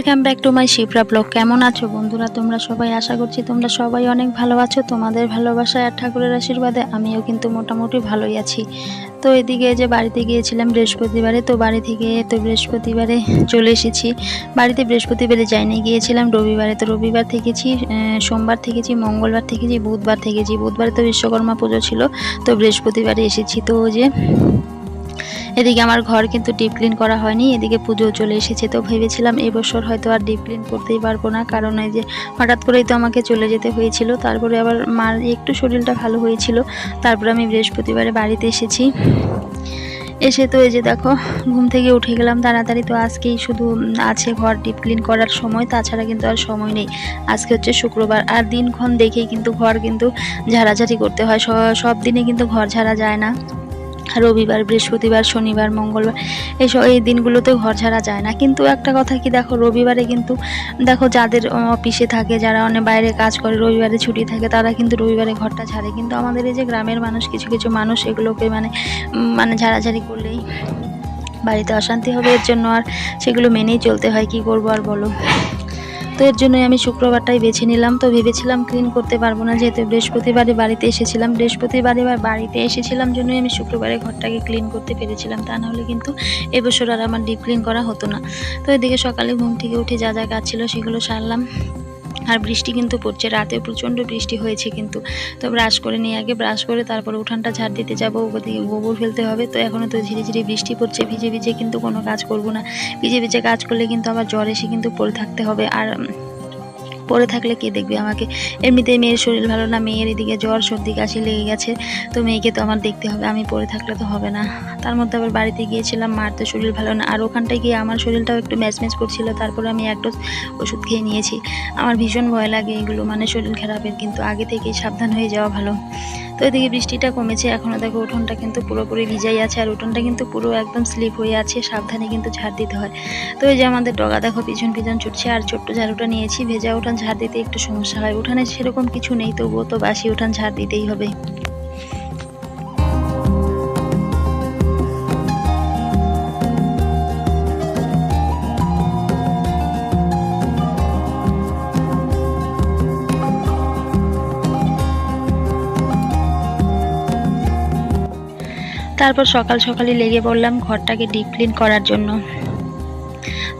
Welcome back to my Shipra blog কেমন আছো বন্ধুরা? তোমরা সবাই আশা করছি তোমরা সবাই অনেক ভালো আছো। তোমাদের ভালোবাসায় আর ঠাকুরের আশীর্বাদে আমিও কিন্তু মোটামুটি ভালোই আছি। তো এদিকে যে বাড়িতে গিয়েছিলাম বৃহস্পতিবারে, তো বাড়ি থেকে তো বৃহস্পতিবারে চলে এসেছি। বাড়িতে বৃহস্পতিবারে যাইনি, গিয়েছিলাম রবিবারে। তো রবিবার থেকেছি সোমবার থেকেছি, মঙ্গলবার থেকেছি, বুধবার থেকেছি। বুধবারে তো বিশ্বকর্মা পুজো ছিল, তো বৃহস্পতিবারে এসেছি। তো যে এদিকে আমার ঘর কিন্তু ডিপ ক্লিন করা হয়নি, এদিকে পুজো চলে এসেছে, তো ভেবেছিলাম এবছর হয়তো আর ডিপ ক্লিন করতেই পারব না, কারণ এই যে হঠাৎ করেই তো আমাকে চলে যেতে হয়েছিল, তারপরে আবার মার একটু শরীরটা ভালো হয়েছিল, তারপরে আমি বৃহস্পতিবারে বাড়িতে এসেছি। এসে তো এই যে দেখো, ঘুম থেকে উঠে গেলাম, তাড়াতাড়ি তো আজকেই শুধু আছে ঘর ডিপ ক্লিন করার সময়, তাছাড়া কিন্তু আর সময় নেই। আজকে হচ্ছে শুক্রবার, আর দিনক্ষণ দেখেই কিন্তু ঘর কিন্তু ঝাড়াঝাড়ি করতে হয় সব দিনে কিন্তু ঘর ঝাড়া যায় না। রবিবার, বৃহস্পতিবার, শনিবার, মঙ্গলবার এইসব এই দিনগুলোতে ঘর ছাড়া যায় না। কিন্তু একটা কথা কি দেখো, রবিবারে কিন্তু দেখো যাদের অফিসে থাকে, যারা অনেক বাইরে কাজ করে, রবিবারে ছুটি থাকে, তারা কিন্তু রবিবারে ঘরটা ছাড়ে কিন্তু আমাদের এই যে গ্রামের মানুষ, কিছু কিছু মানুষ এগুলোকে মানে মানে ঝাড়াঝাড়ি করলেই বাড়িতে অশান্তি হবে, এর জন্য আর সেগুলো মেনেই চলতে হয়, কি করব আর বলো? তো এর জন্যই আমি শুক্রবারটাই বেছে নিলাম। তো ভেবেছিলাম ক্লিন করতে পারব না, যেহেতু বৃহস্পতিবারে বাড়িতে এসেছিলাম। বৃহস্পতিবারে বাড়িতে এসেছিলাম জন্যই আমি শুক্রবারে ঘরটাকে ক্লিন করতে পেরেছিলাম। তা নাহলে কিন্তু এবছর আর আমার ডিপ ক্লিন করা হতো না। তো এদিকে সকালে ঘুম থেকে উঠে যা যা কাজ ছিল সেগুলো সারলাম। আর বৃষ্টি কিন্তু পড়ছে রাতে প্রচণ্ড বৃষ্টি হয়েছে কিন্তু। তো ব্রাশ করে নিয়ে আগে ব্রাশ করে তারপরে উঠানটা ঝাড় দিতে যাব ওদিকে গোবর ফেলতে হবে। তো এখনও তো ধীরে ধীরে বৃষ্টি পড়ছে, ভিজে ভিজে কিন্তু কোনো কাজ করব না। ভিজে ভিজে কাজ করলে কিন্তু আবার জ্বর এসে কিন্তু পড়ে থাকতে হবে। আর পড়ে থাকলে কে দেখবে আমাকে? এমনিতে মেয়ের শরীর ভালো না, মেয়ের এদিকে জ্বর, সর্দি, কাশি লেগে গেছে। তো মেয়েকে তো আমার দেখতে হবে, আমি পরে থাকলে তো হবে না। তার মধ্যে আবার বাড়িতে গিয়েছিলাম, মার তো শরীর ভালো না। আর ওখানটায় গিয়ে আমার শরীরটাও একটু ম্যাচ ম্যাচ করছিল, তারপরে আমি এক ডোজ ওষুধ খেয়ে নিয়েছি। আমার ভীষণ ভয় লাগে এগুলো মানে শরীর খারাপের, কিন্তু আগে থেকেই সাবধান হয়ে যাওয়া ভালো। তো এদিকে বৃষ্টিটা কমেছে। এখনও দেখো উঠোনটা কিন্তু পুরোপুরি ভিজাই আছে আর উঠোনটা কিন্তু পুরো একদম স্লিপ হয়ে আছে। সাবধানে কিন্তু ঝাড় দিতে হয়। তো এই যে আমাদের ডগা দেখো পিছন পিছন ছুটছে আর ছোট্ট ঝাড়ুটা নিয়েছি। ভেজা উঠান ঝাড় দিতে একটু সমস্যা হয়। উঠানে সেরকম কিছু নেই, তবুও তো বাসি উঠান ঝাড় দিতেই হবে। তারপর সকাল সকালই লেগে পড়লাম ঘরটাকে ডিপ ক্লিন করার জন্য।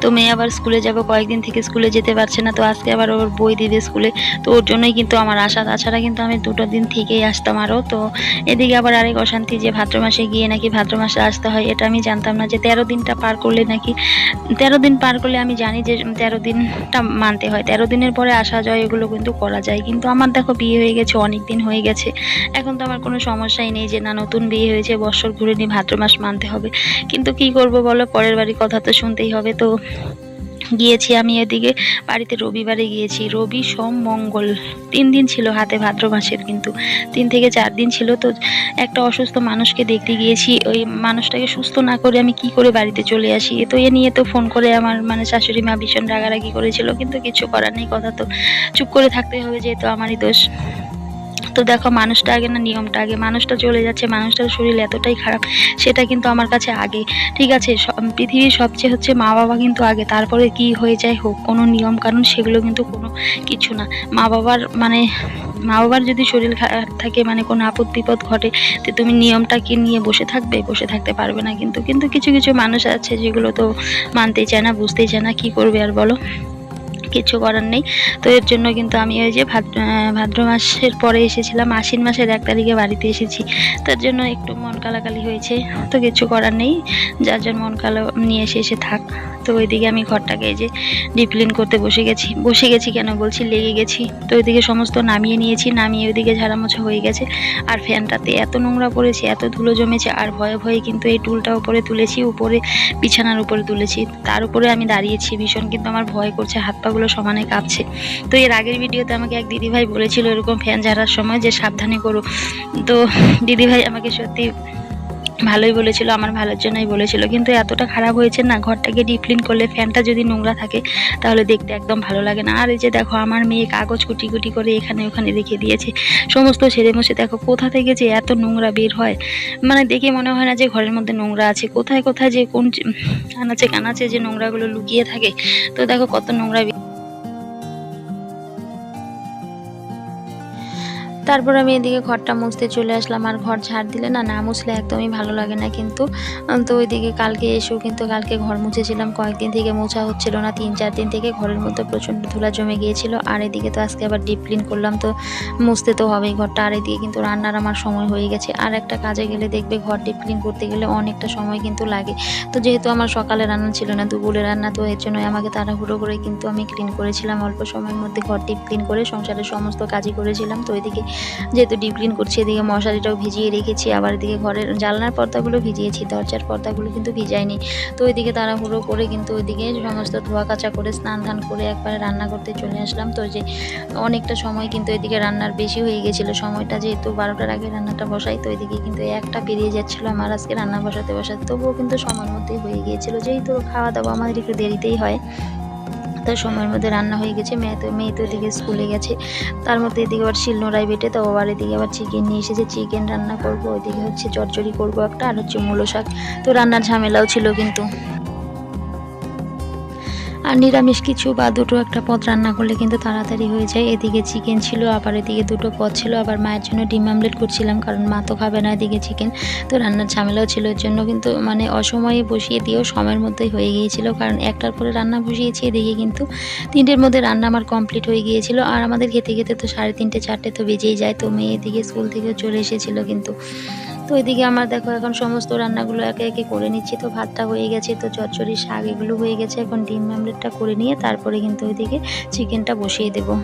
তো মেয়ে আবার স্কুলে যাবে, কয়েকদিন থেকে স্কুলে যেতে পারছে না, তো আজকে আবার ওর বই দিবে স্কুলে। তো ওর জন্যই কিন্তু আমার আশা। তাছাড়া কিন্তু আমি দুটো দিন থেকেই আসতাম আরও, তো এদিকে আবার আরেক অশান্তি যে ভাদ্র মাসে গিয়ে নাকি ভাদ্র মাসে আসতে হয়, এটা আমি জানতাম না যে তেরো দিনটা পার করলে নাকি, তেরো দিন পার করলে আমি জানি যে তেরো দিনটা মানতে হয়। তেরো দিনের পরে আসা যায় এগুলো কিন্তু করা যায়। কিন্তু আমার দেখো বিয়ে হয়ে গেছে, অনেক দিন হয়ে গেছে। এখন তো আমার কোনো সমস্যাই নেই যে না, নতুন বিয়ে হয়েছে, বছর ঘুরে নিয়ে ভাদ্র মাস মানতে হবে। কিন্তু কি করব বলো, পরের বাড়ির কথা তো শুনতেই হবে। তো গিয়েছি আমি এদিকে। বাড়িতে রবিবারে গিয়েছি। রবি সোম মঙ্গল। তিন দিন ছিল হাতে ভাদ্র মাসের কিন্তু। তিন থেকে চার দিন ছিল। তো একটা অসুস্থ মানুষকে দেখতে গিয়েছি। ওই মানুষটাকে সুস্থ না করে আমি কি করে বাড়িতে চলে আসি? তো এ নিয়ে তো ফোন করে আমার মানে শাশুড়ি মা ভীষণ রাগারাগি করেছিল। কিন্তু কিছু করার নেই। কথা তো চুপ করে থাকতে হবে যেহেতু আমারই দোষ। তো দেখো, মানুষটা আগে না নিয়মটা আগে। মানুষটা চলে যাচ্ছে, মানুষটার শরীর এতটাই খারাপ, সেটা কিন্তু আমার কাছে আগে। ঠিক আছে পৃথিবীর সবচেয়ে হচ্ছে মা বাবা কিন্তু আগে। তারপরে কি হয়ে যায় হোক, কোনো নিয়ম কারণ সেগুলো কিন্তু কোনো কিছু না। মা বাবার মানে মা বাবার যদি শরীর খারাপ থাকে মানে কোনো আপদ বিপদ ঘটে, তো তুমি নিয়মটাকে নিয়ে বসে থাকবে, বসে থাকতে পারবে না কিন্তু। কিন্তু কিছু কিছু মানুষ আছে যেগুলো তো মানতেই চায় না, বুঝতেই চায় না কী করবে আর বলো। কিছু করার নেই। তো এর জন্য কিন্তু আমি ওই যে ভাদ্র মাসের পরে এসেছিলাম। আশ্বিন মাসের এক তারিখে বাড়িতে এসেছি। তার জন্য একটু মন কালাকালি হয়েছে। তো কিছু করার নেই। যার যার মন কালো নিয়ে এসে এসে থাক। তো ওইদিকে আমি ঘরটাকে এই যে ডিপ্লিন করতে বসে গেছি। বসে গেছি কেন বলছি? লেগে গেছি। তো ওইদিকে সমস্ত নামিয়ে নিয়েছি। নামিয়ে ওইদিকে ঝাড়া মোছা হয়ে গেছে। আর ফ্যানটাতে এত নোংরা পড়েছে, এত ধুলো জমেছে, আর ভয়ে ভয়ে কিন্তু এই টুলটা উপরে তুলেছি। উপরে বিছানার উপরে তুলেছি। তার উপরে আমি দাঁড়িয়েছি ভীষণ। কিন্তু আমার ভয় করছে হাত পাগুলো সমানে কাঁপছে তো এর আগের ভিডিওতে আমাকে এক দিদিভাই বলেছিল এরকম ফ্যান ঝাড়ার সময় যে সাবধানে করো। তো দিদিভাই আমাকে সত্যি ভালোই বলেছিল, আমার ভালোর জন্যই বলেছিল। কিন্তু এতটা খারাপ হয়েছে না, ঘরটাকে ডিপ ক্লিন করলে ফ্যানটা যদি নোংরা থাকে, তাহলে দেখতে একদম ভালো লাগে না। আর এই যে দেখো, আমার মেয়ে কাগজ কুটি কুটি করে এখানে ওখানে রেখে দিয়েছে। সমস্ত ছেড়ে মশে দেখো, কোথা থেকে যে এত নোংরা বের হয়। মানে দেখে মনে হয় না যে ঘরের মধ্যে নোংরা আছে। কোথায় কোথায় যে কোন আনাচে কানাচে যে নোংরাগুলো লুকিয়ে থাকে। তো দেখো, কত নোংরা তারপর আমি এদিকে ঘরটা মুছতে চলে আসলাম, আর ঘর ঝাড় দিলে না না মুছলে একদমই ভালো লাগে না কিন্তু তো ওইদিকে কালকে এসেও কিন্তু কালকে ঘর মুছেছিলাম, কয়েকদিন থেকে মোছা হচ্ছিল না, তিন চার দিন থেকে ঘরের মধ্যে প্রচণ্ড ধুলা জমে গিয়েছিল, আর এদিকে তো আজকে আবার ডিপ ক্লিন করলাম, তো মুছতে তো হবেই ঘরটা, আর এদিকে কিন্তু রান্নার আমার সময় হয়ে গেছে, আর একটা কাজে গেলে দেখবে ঘর ডিপ ক্লিন করতে গেলে অনেকটা সময় কিন্তু লাগে, তো যেহেতু আমার সকালে রান্না ছিল না, দুপুরে রান্না, তো এর জন্য আমাকে তাড়াহুড়ো করে কিন্তু আমি ক্লিন করেছিলাম, অল্প সময়ের মধ্যে ঘর ডিপ ক্লিন করে সংসারের সমস্ত কাজই করেছিলাম, তো এদিকে যেহেতু ডিপ ক্লিন করছি, এদিকে মশারিটাও ভিজিয়ে রেখেছি, আবার এদিকে ঘরের জানলার পর্দাগুলো ভিজিয়েছি, দরজার পর্দাগুলো কিন্তু ভিজাইনি। তো ওইদিকে তাড়াহুড়ো করে কিন্তু ওইদিকে সমস্ত ধোয়া কাচা করে, স্নান ধান করে একবারে রান্না করতে চলে আসলাম। তো যে অনেকটা সময় কিন্তু এদিকে রান্নার বেশি হয়ে গেছিল, সময়টা যেহেতু বারোটার আগে রান্নাটা বসাই, তো ওইদিকে কিন্তু একটা পেরিয়ে যাচ্ছিল আমার আজকে রান্না বসাতে বসাতে। তবুও কিন্তু সময়ের মধ্যেই হয়ে গিয়েছিল, যেহেতু খাওয়া দাওয়া আমাদের একটু দেরিতেই হয়। তো সময়ের মধ্যে রান্না হয়ে গেছে। মেয়ে তো মেয়ে তো এদিকে স্কুলে গেছে। তার মধ্যে এদিকে আবার শিলনোড়ায় বেটে, তো আবার এদিকে আবার চিকেন নিয়ে এসেছে। চিকেন রান্না করব, ওইদিকে হচ্ছে চচ্চড়ি করব একটা, আর হচ্ছে মূলো শাক। তো রান্নার ঝামেলাও ছিল কিন্তু। আর নিরামিষ কিছু বা দুটো একটা পদ রান্না করলে কিন্তু তাড়াতাড়ি হয়ে যায়। এদিকে চিকেন ছিল, আবার এদিকে দুটো পদ ছিল। আবার মায়ের জন্য ডিম আমলেট করছিলাম, কারণ মা তো খাবে না এদিকে চিকেন তো রান্নার ঝামেলাও ছিল, এর জন্য কিন্তু মানে অসময়ে বসিয়ে দিয়েও সময়ের মধ্যেই হয়ে গিয়েছিল। কারণ একটার পরে রান্না বসিয়েছি, এদিকে কিন্তু তিনটের মধ্যে রান্না আমার কমপ্লিট হয়ে গিয়েছিল। আর আমাদের খেতে খেতে তো সাড়ে তিনটে, চারটে তো বেজেই যায়। তো মেয়ে এদিকে স্কুল থেকেও চলে এসেছিল কিন্তু তো এদিকে আমার দেখো এখন সমস্ত রান্নাগুলো একে একে করে নিচ্ছি। তো ভাতটা হয়ে গেছে, তো চচ্চড়ি শাক এগুলো হয়ে গেছে। এখন ডিম আমলেটটা করে নিয়ে তারপরে কিন্তু ওইদিকে চিকেনটা বসিয়ে দেবো।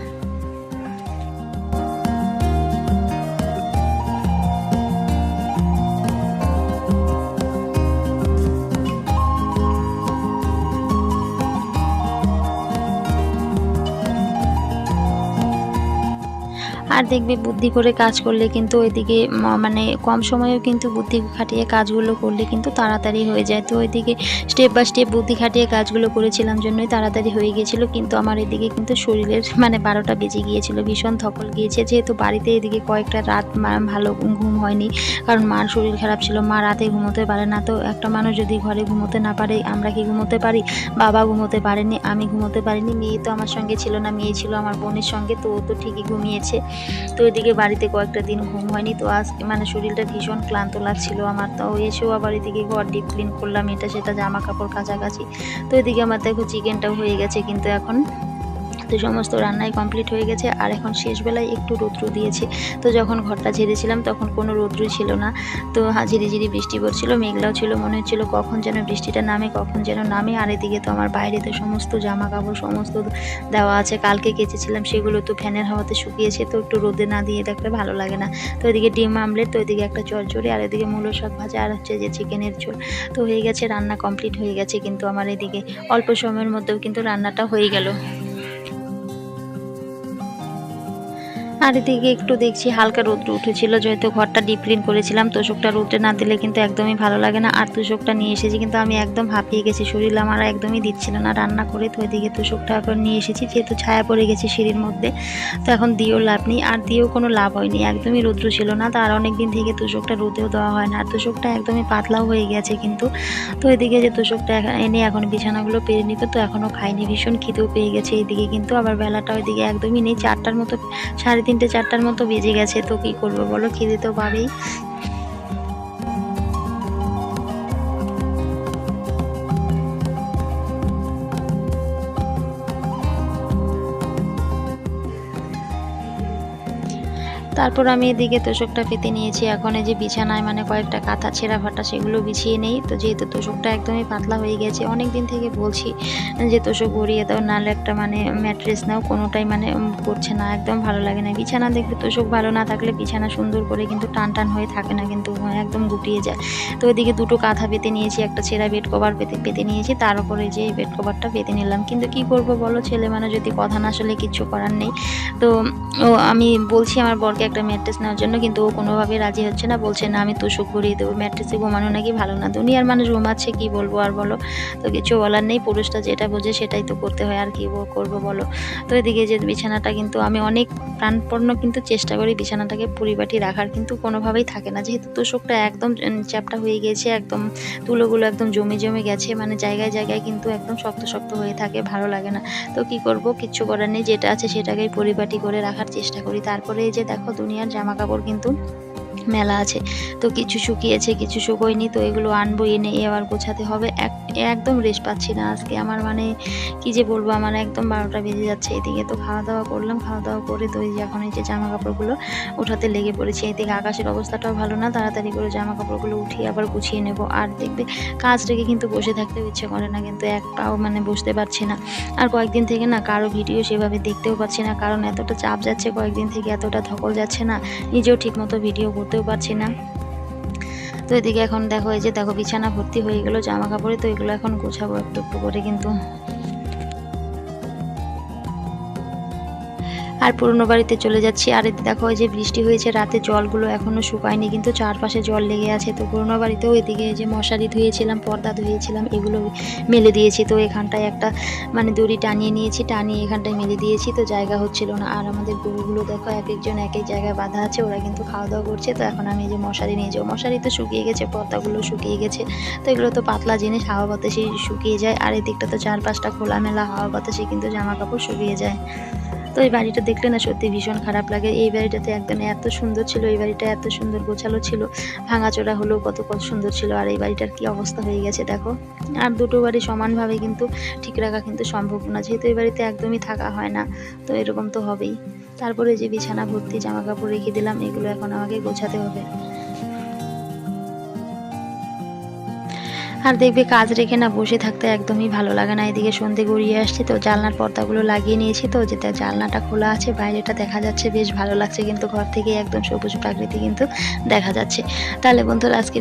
আর দেখবে বুদ্ধি করে কাজ করলে কিন্তু ওইদিকে মানে কম সময়েও কিন্তু বুদ্ধি খাটিয়ে কাজগুলো করলে কিন্তু তাড়াতাড়ি হয়ে যায়। তো ওইদিকে স্টেপ বাই স্টেপ বুদ্ধি খাটিয়ে কাজগুলো করেছিলাম জন্যই তাড়াতাড়ি হয়ে গিয়েছিল, কিন্তু আমার এদিকে কিন্তু শরীরের মানে বারোটা বেজে গিয়েছিল, ভীষণ ধকল গিয়েছে। যেহেতু বাড়িতে এদিকে কয়েকটা রাত ভালো ঘুম হয়নি, কারণ মার শরীর খারাপ ছিল, মা রাতে ঘুমোতে পারে না। তো একটা মানুষ যদি ঘরে ঘুমোতে না পারে, আমরা কি ঘুমোতে পারি? বাবা ঘুমোতে পারেনি, আমি ঘুমোতে পারিনি, মেয়ে তো আমার সঙ্গে ছিল না, মেয়ে ছিল আমার বোনের সঙ্গে, তো ও তো ঠিকই ঘুমিয়েছে। তো এদিকে বাড়িতে কয়েকটা দিন ঘুম হয়নি, তো আজকে মানে শরীরটা ভীষণ ক্লান্ত লাগছিল আমার, তো এসেও আবার এদিকে ঘর ডিপ ক্লিন করলাম, এটা সেটা জামা কাপড় কাছাকাছি তো এদিকে আমার দেখো চিকেনটাও হয়ে গেছে কিন্তু এখন তো সমস্ত রান্নাই কমপ্লিট হয়ে গেছে, আর এখন শেষবেলায় একটু রৌদ্র দিয়েছে। তো যখন ঘরটা ঝেড়েছিলাম তখন কোনো রৌদ্রই ছিল না। তো ঝিরি ঝিরি বৃষ্টি পড়ছিল, মেঘলাও ছিল, মনে হচ্ছিল কখন যেন বৃষ্টিটা নামে, কখন যেন নামে। আর এদিকে তো আমার বাইরে তো সমস্ত জামা কাপড় সমস্ত দেওয়া আছে, কালকে কেচেছিলাম, সেগুলো তো ফ্যানের হাওয়াতে শুকিয়েছে, তো একটু রোদে না দিয়ে দেখলে ভালো লাগে না। তো এদিকে ডিম আমলেট, তো এদিকে একটা চচ্চড়ি আর এদিকে মূলো শাক ভাজা, আর হচ্ছে যে চিকেনের ঝোল। তো হয়ে গেছে, রান্না কমপ্লিট হয়ে গেছে, কিন্তু আমার এদিকে অল্প সময়ের মধ্যেও কিন্তু রান্নাটা হয়ে গেল। আর এদিকে একটু দেখছি হালকা রোদ্র উঠেছিল, যেহেতু ঘরটা ডিপ ক্লিন করেছিলাম, তোষকটা রোদে না দিলে কিন্তু একদমই ভালো লাগে না। আর তোষকটা নিয়ে এসেছি কিন্তু আমি একদম হাঁপিয়ে গেছি, শরীর আমার একদমই দিচ্ছিল না। রান্না করে তো এদিকে তোষকটা এখন নিয়ে এসেছি, যেহেতু ছায়া পড়ে গেছে সিঁড়ির মধ্যে, তো এখন দিয়েও লাভ নেই। আর দিয়েও কোনো লাভ হয়নি, একদমই রৌদ্র ছিল না তার অনেক দিন থেকে তোষকটা রোদেও দেওয়া হয় না। আর তোষকটা একদমই পাতলাও হয়ে গেছে কিন্তু, তো এদিকে যে তোষকটা এনে এখন বিছানাগুলো পেরে নিত, তো এখনও খাইনি, ভীষণ খিদেও পেয়ে গেছে। এদিকে কিন্তু আবার বেলাটা ওইদিকে একদমই নেই, চারটার মতো, সাড়ে তিনটে চারটার মতো বেজে গেছে তো কি করব বলো? খিদে তো পাবেই। তারপর আমি এদিকে তোষকটা পেতে নিয়েছি। এখন এই যে বিছানায় মানে কয়েকটা কাঁথা, ছেঁড়া ফাটা সেগুলো বিছিয়ে নেই। তো যেহেতু তোষকটা একদমই পাতলা হয়ে গেছে অনেক দিন থেকে বলছি যে তোষক গড়িয়ে দাও, নাহলে একটা মানে ম্যাট্রেস নাও, কোনোটাই মানে করছে না, একদম ভালো লাগে না। বিছানা দেখবে তোষক ভালো না থাকলে বিছানা সুন্দর করে কিন্তু টান টান হয়ে থাকে না, কিন্তু একদম গুটিয়ে যায়। তো ওইদিকে দুটো কাঁথা পেতে নিয়েছি, একটা ছেঁড়া বেড কভার পেতে পেতে নিয়েছি, তার উপরে যে বেড কভারটা পেতে নিলাম। কিন্তু কি করব বলো ছেলে মানে যদি কথা না আসলে কিচ্ছু করার নেই। তো আমি বলছি আমার বরকে একটা ম্যাট্রেস নেওয়ার জন্য, কিন্তু ও কোনোভাবে রাজি হচ্ছে না। বলছে, না, আমি তোষক ভরিয়ে দেবো। ম্যাট্রেসে ঘুমানো নাকি ভালো না। দুনিয়ার মানুষ ঘুমাচ্ছে, কি বলব আর বলো? তো কিছু বলার নেই। পুরুষটা যেটা বোঝে সেটাই তো করতে হয়। আর কি করব বলো? তো এদিকে যে বিছানাটা কিন্তু আমি অনেক প্রাণপূর্ণ কিন্তু চেষ্টা করি বিছানাটাকে পরিপাটি রাখার, কিন্তু কোনোভাবেই থাকে না। যেহেতু তোষকটা একদম চ্যাপটা হয়ে গেছে একদম তুলোগুলো একদম জমে জমে গেছে মানে জায়গায় জায়গায় কিন্তু একদম শক্ত শক্ত হয়ে থাকে, ভালো লাগে না। তো কি করব? কিচ্ছু করার নেই। যেটা আছে সেটাকেই পরিপাটি করে রাখার চেষ্টা করি। তারপরে এই যে দেখো দুনিয়ার জামা কাপড় কিন্তু মেলা আছে। তো কিছু শুকিয়েছে, কিছু শুকোয়নি, তো এগুলো আনব, এনে এবার গোছাতে হবে। এক একদম রেস্ট পাচ্ছি না। আজকে আমার মানে কি যে বলব, আমার একদম বারোটা বেজে যাচ্ছে। এদিকে তো খাওয়া দাওয়া করলাম। খাওয়া দাওয়া করে তো এখন এই যে জামা কাপড়গুলো ওঠাতে লেগে পড়েছি। এদিকে আকাশের অবস্থাটাও ভালো না। তাড়াতাড়ি করে জামা কাপড়গুলো উঠিয়ে আবার গুছিয়ে নেব। আর দেখবে কাজ রেখে কিন্তু বসে থাকতেও ইচ্ছে করে না। কিন্তু এক পাও মানে বসতে পারছি না। আর কয়েকদিন থেকে না কারও ভিডিও সেভাবে দেখতেও পাচ্ছি না। কারণ এতটা চাপ যাচ্ছে, কয়েকদিন থেকে এতটা ধকল যাচ্ছে না। নিজেও ঠিকমতো ভিডিও করতেও পারছি না। তো এদিকে এখন দেখো, এই যে দেখো বিছানা ভর্তি হয়ে গেলো, জামা কাপড়ে, তো এগুলো এখন গোছাবো একটু একটু করে কিন্তু। আর পুরনো বাড়িতে চলে যাচ্ছি। আর এদিকে দেখো যে বৃষ্টি হয়েছে, রাতে জলগুলো এখনও শুকায়নি, কিন্তু চারপাশে জল লেগে আছে। তো পুরনো বাড়িতেও এদিকে যে মশারি ধুয়েছিলাম, পর্দা ধুয়েছিলাম, এগুলো মেলে দিয়েছি। তো এখানটায় একটা মানে দড়ি টানিয়ে নিয়েছি, টানিয়ে এখানটায় মেলে দিয়েছি। তো জায়গা হচ্ছিল না। আর আমাদের গরুগুলো দেখো, এক একজন এক এক জায়গায় বাঁধা আছে, ওরা কিন্তু খাওয়া দাওয়া করছে। তো এখন আমি যে মশারি নিয়ে যাব। মশারি তো শুকিয়ে গেছে, পর্দাগুলো শুকিয়ে গেছে। তো এগুলো তো পাতলা জিনিস, হাওয়া বাতাসে শুকিয়ে যায়। আর এদিকটা তো চারপাশটা খোলামেলা, হাওয়া বাতাসে কিন্তু জামা কাপড় শুকিয়ে যায়। তো এই বাড়িটা দেখলে না সত্যি ভীষণ খারাপ লাগে। এই বাড়িটাতে একদম এত সুন্দর ছিল, এই বাড়িটা এত সুন্দর গোছালো ছিল, ভাঙাচোরা হলেও কত কত সুন্দর ছিল, আর এই বাড়িটার কি অবস্থা হয়ে গেছে দেখো। আর দুটো বাড়ি সমানভাবে কিন্তু ঠিক রাখা কিন্তু সম্ভব না, যেহেতু এই বাড়িতে একদমই থাকা হয় না, তো এরকম তো হবেই। তারপরে যে বিছানা, ভর্তি জামা কাপড় রেখে দিলাম, এগুলো এখন আমাকে গোছাতে হবে। আর দেখবে কাজ রেখে না বসে থাকতে একদমই ভালো লাগে না। এদিকে সন্ধে গড়িয়ে আসছে তো জানলার পর্দাগুলো লাগিয়ে নিয়েছি তো, যেটা জানলাটা খোলা আছে, বাইরেটা দেখা যাচ্ছে, বেশ ভালো লাগছে কিন্তু ঘর থেকে একদম সবুজ প্রাকৃতি কিন্তু দেখা যাচ্ছে। তাহলে বন্ধুরা আজকে